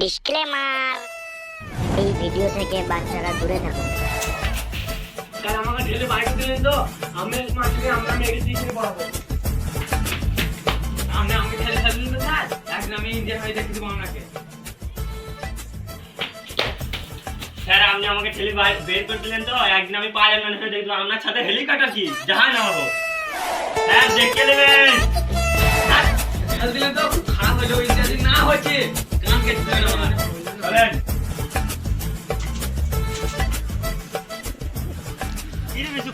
Disclaimer এই video থেকে বাচ্চারা দূরে থাকুন। স্যার আমাকে ঢেলে বাইক দিলেন তো, আমি মাছকে আমরা মেরে দিয়ে পড়াবো। আমি আমাকে ঠেলে ফেললেন তো স্যার একদিন আমি ইন্ডিয়া হয়ে দেখে দেবো আপনাকে স্যার, আপনি আমাকে ঠেলে বের করে দিলেন তো, একদিন আমি পাইলট ম্যান হয়ে দেখলাম, আপনার সাথে হেলিকপ্টার কি? জাহাজ নামাবো। স্যার দেখে নেবেন দিলেন তো খারাপ হয়ে যাবে ইত্যাদি না হচ্ছে।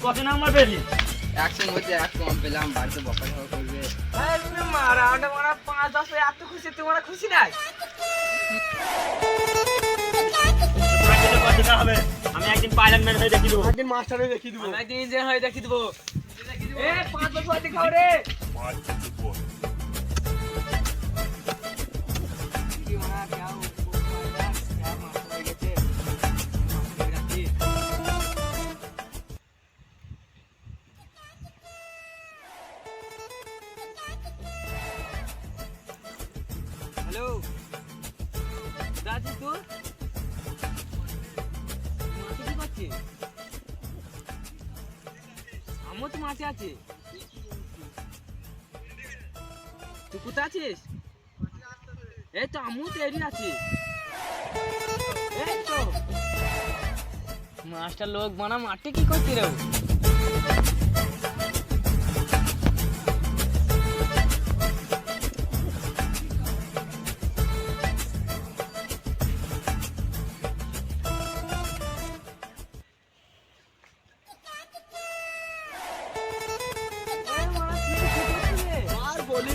কত নাম্বার পেলি একশোর মধ্যে এক কম পেলাম বাড়িতে বকা ঝকা করবে মারা ওটা মারা পাঁচ দশ এত খুশি তোমার খুশি নাই আমি একদিন পাইলট ম্যান হয়ে দেখি দেবো। একদিন মাস্টারে দেখিয়ে দিব একদিন ইঞ্জিনিয়ার হয়ে দেখি দেবো এ পাঁচ বছর। দেখাও রে হ্যালো। দাদি তুই মাকে কি করছিস আমিও তো মাঠে আছি। তুই কোথায় আছিস? এই তো আমিও তো এরই আছি মাস্টার লোক বানা মাঠে কি করছি রে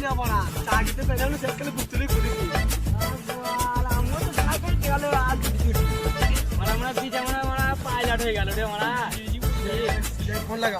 আর মারা মারা দিতে মারা মারা পাইলট হয়ে গেল রে মারা। ফোন লাগা